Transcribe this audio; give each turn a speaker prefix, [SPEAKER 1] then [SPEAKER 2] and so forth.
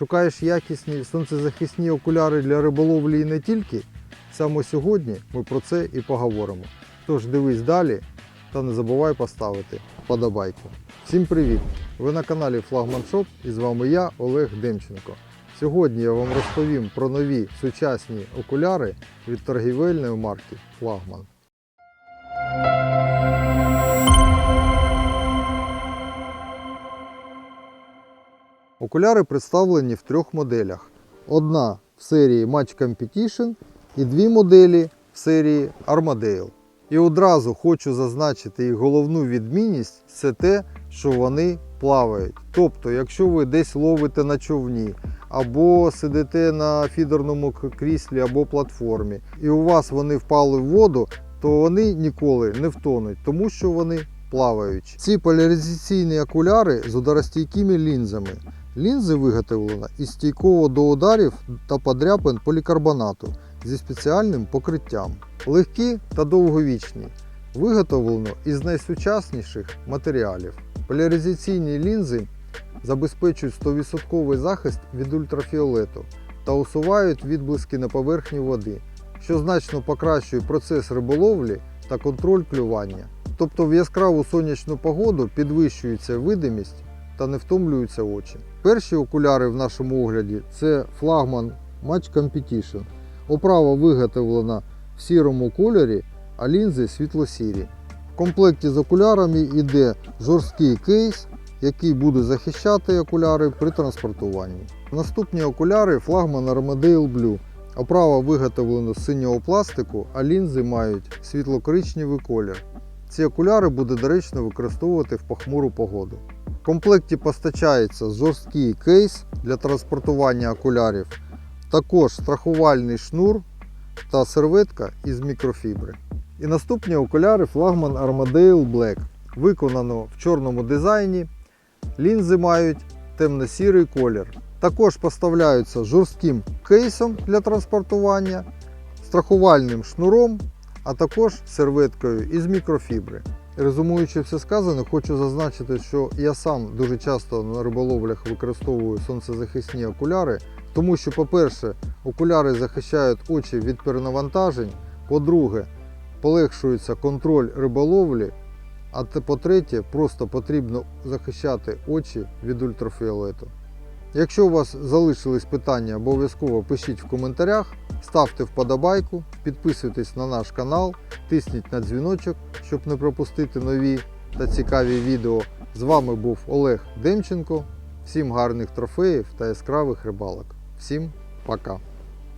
[SPEAKER 1] Шукаєш якісні сонцезахисні окуляри для риболовлі і не тільки? Саме сьогодні ми про це і поговоримо. Тож дивись далі та не забувай поставити вподобайку. Всім привіт! Ви на каналі Флагман Шоп і з вами я, Олег Демченко. Сьогодні я вам розповім про нові сучасні окуляри від торгівельної марки Флагман. Окуляри представлені в трьох моделях. Одна в серії Match Competition і дві моделі в серії Armadale. І одразу хочу зазначити їх головну відмінність це те, що вони плавають. Тобто, якщо ви десь ловите на човні, або сидите на фідерному кріслі або платформі, і у вас вони впали в воду, то вони ніколи не втонуть, тому що вони плаваючі. Ці поляризаційні окуляри з ударостійкими лінзами. Лінзи виготовлено із стійкого до ударів та подряпин полікарбонату зі спеціальним покриттям. Легкі та довговічні. Виготовлено із найсучасніших матеріалів. Поляризаційні лінзи забезпечують 100% захист від ультрафіолету та усувають відблиски на поверхні води, що значно покращує процес риболовлі та контроль клювання. Тобто в яскраву сонячну погоду підвищується видимість та не втомлюються очі. Перші окуляри в нашому огляді це флагман Match Competition. Оправа виготовлена в сірому кольорі, а лінзи світло-сірі. В комплекті з окулярами йде жорсткий кейс, який буде захищати окуляри при транспортуванні. Наступні окуляри флагман Armadale Blue. Оправа виготовлена з синього пластику, а лінзи мають світло-коричневий колір. Ці окуляри буде доречно використовувати в похмуру погоду. В комплекті постачається жорсткий кейс для транспортування окулярів, також страхувальний шнур та серветка із мікрофібри. І наступні окуляри флагман Armadale Black. Виконано в чорному дизайні. Лінзи мають темно-сірий колір. Також поставляються жорстким кейсом для транспортування, страхувальним шнуром, а також серветкою із мікрофібри. Резумуючи все сказане, хочу зазначити, що я сам дуже часто на риболовлях використовую сонцезахисні окуляри, тому що, по-перше, окуляри захищають очі від перенавантажень, по-друге, полегшується контроль риболовлі, а по-третє, просто потрібно захищати очі від ультрафіолету. Якщо у вас залишились питання, обов'язково пишіть в коментарях, ставте вподобайку, підписуйтесь на наш канал, тисніть на дзвіночок, щоб не пропустити нові та цікаві відео. З вами був Олег Демченко. Всім гарних трофеїв та яскравих рибалок. Всім пока!